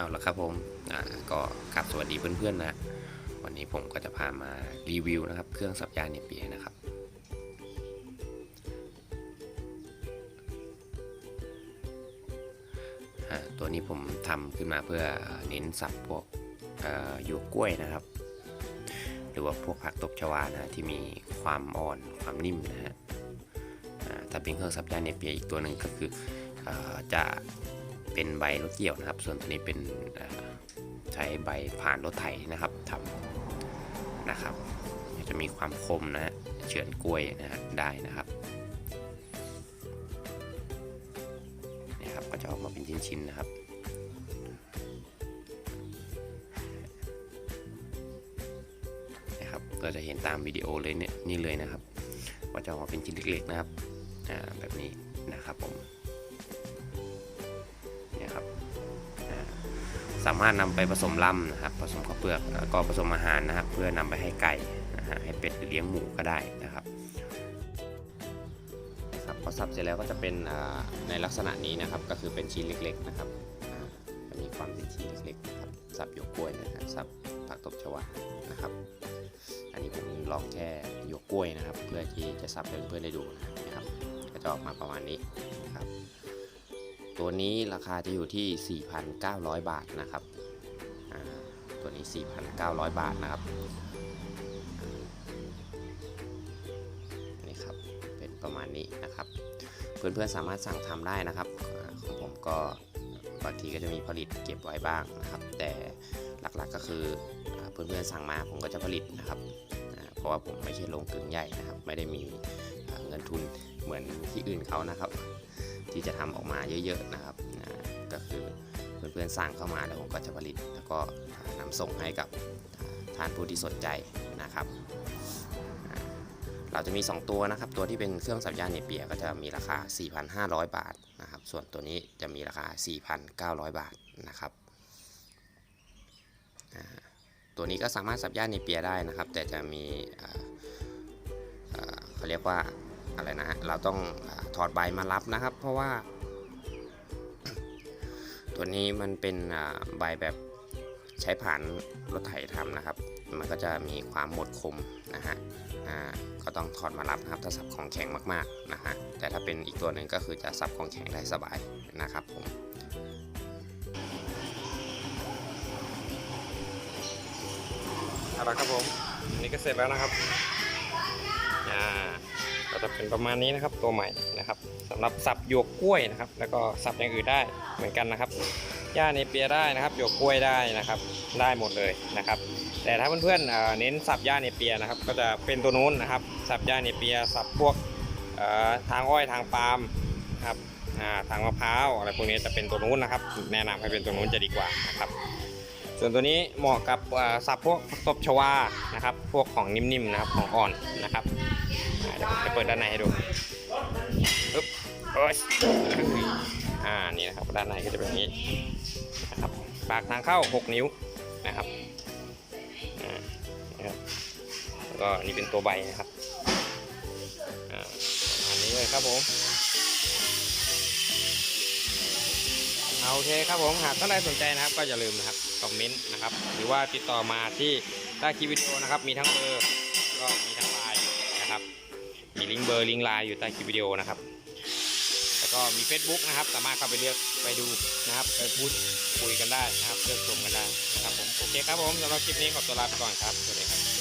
เอาละครับผมอ่าก็กลับสวัสดีเพื่อนๆนะ วันนี้ผมก็จะพามารีวิวนะครับ เครื่องสับยาเนเปียนะครับ ตัวนี้ผมทำขึ้นมาเพื่อเน้นสับพวกหยวกกล้วยนะครับ หรือว่าพวกผักตบชวานะที่มีความอ่อนความนิ่มนะฮะถ้าเป็นเครื่องสับยาเนเปียอีกตัวหนึ่งก็คืออจะ เป็นใบรถเกี่ยวนะครับ ส่วนตัวนี้เป็นใช้ใบผ่านรถไถนะครับทำนะครับ จะมีความคมนะเฉือนกล้วยนะฮะได้นะครับนี่ครับก็จะออกมาเป็นชิ้นๆนะครับนะครับเราจะเห็นตามวิดีโอเลยเนี่ยนี่เลยนะครับว่าจะออกมาเป็นชิ้นเล็กๆนะครับแบบนี้นะครับผม สามารถนำไปผสมล่ำนะครับ ผสมข้าวเปลือกแล้วก็ผสมอาหารนะครับ เพื่อนำไปให้ไก่นะฮะให้เป็ดหรือเลี้ยงหมูก็ได้นะครับครับพอสับเสร็จแล้วก็จะเป็นในลักษณะนี้นะครับ ก็คือเป็นชิ้นเล็ก ๆ นะครับจะมีความเป็นชิ้นเล็กๆนะครับสับหยวกกล้วยนะฮะสับผักตบชวานะครับ อันนี้ผมลองแค่หยวกกล้วยนะครับ เพื่อที่จะสับให้เพื่อนๆได้ดูนะครับ ก็จะออกมาประมาณนี้นะครับ ตัวนี้ราคาจะอยู่ที่ 4,900 บาทนะครับ ตัวนี้ 4,900 บาทนะครับ นี่ครับ เป็นประมาณนี้นะครับ เพื่อนๆสามารถสั่งทำได้นะครับ ของผมก็บางทีก็จะมีผลิตเก็บไว้บ้างนะครับ แต่หลักๆก็คือเพื่อนๆสั่งมาผมก็จะผลิตนะครับ เพราะว่าผมไม่ใช่โรงกลึงใหญ่นะครับ ไม่ได้มีเงินทุนเหมือนที่อื่นเขานะครับ ที่จะทำออกมาเยอะๆนะครับก็คือเพื่อนๆสั่งเข้ามาแล้วผมก็จะผลิต แล้วก็นำส่งให้กับท่านผู้ที่สนใจนะครับ เราจะมี 2 ตัวนะครับ ตัวที่เป็นเครื่องสับยาเนเปียก็จะมีราคา 4,500 บาทนะครับ ส่วนตัวนี้จะมีราคา 4,900 บาทนะครับตัวนี้ก็สามารถสับยาเนเปียได้นะครับ แต่จะมีเขาเรียกว่า อะไรนะฮะเราต้องอถอดใบมารับนะครับ เพราะว่า ตัวนี้มันเป็นใบแบบใช้ผ่านรถไถทำนะครับ มันก็จะมีความหมดคมนะฮะอ่าก็ต้องถอดมารับนะครับ ถ้าสับของแข็งมากๆนะฮะแต่ถ้าเป็นอีกตัวหนึ่งก็คือจะสับของแข็งได้สบายนะครับผมเอาละครับผมนนี้ก็เสร็จแล้วนะครับอ่า ก็จะเป็นประมาณนี้นะครับตัวใหม่นะครับสำหรับสับหยวกกล้วยนะครับ แล้วก็สับอย่างอื่นได้เหมือนกันนะครับหญ้าเนเปียได้นะครับหยวกกล้วยได้นะครับ ได้หมดเลยนะครับ แต่ถ้าเพื่อนๆเเน้นสับหญ้าเนเปียนะครับ ก็จะเป็นตัวนู้นนะครับสับหญ้าเนเปียสับพวกทางอ้อยทางปาล์มครับทางมะพร้าวอะไรพวกนี้จะเป็นตัวนู้นนะครับ แนะนำให้เป็นตัวนู้นจะดีกว่านะครับ ส่วนตัวนี้เหมาะกับสับพวกตบชวานะครับ พวกของนิ่มๆนะครับของอ่อนนะครับ จะเปิดด้านในให้ดูปึ๊บโอ้ยอ่า นี่นะครับ ด้านในก็จะเป็นอย่างนี้นะครับ ปากทางเข้า 6 นิ้วนะครับอ่านะครับ แล้วก็นี่เป็นตัวใบนะครับอ่าประมาณนี้เลยครับผมเอาโอเคครับผม หากท่านใดสนใจนะครับ ก็อย่าลืมนะครับ คอมเมนต์นะครับ หรือว่าติดต่อมาที่ใต้คลิปวิดีโอนะครับ มีทั้งเบอร์ ก็มีทั้งไลน์ มีลิงก์เบอร์ลิงก์ไลน์อยู่ใต้คลิปวิดีโอนะครับ แล้วก็มี Facebook นะครับ สามารถเข้าไปเลือกไปดูนะครับ ไปพูดคุยกันได้นะครับเลือกชมกันได้นะครับผมโอเคครับผมสำหรับคลิปนี้ขอตัวลาไปก่อนครับสวัสดีครับ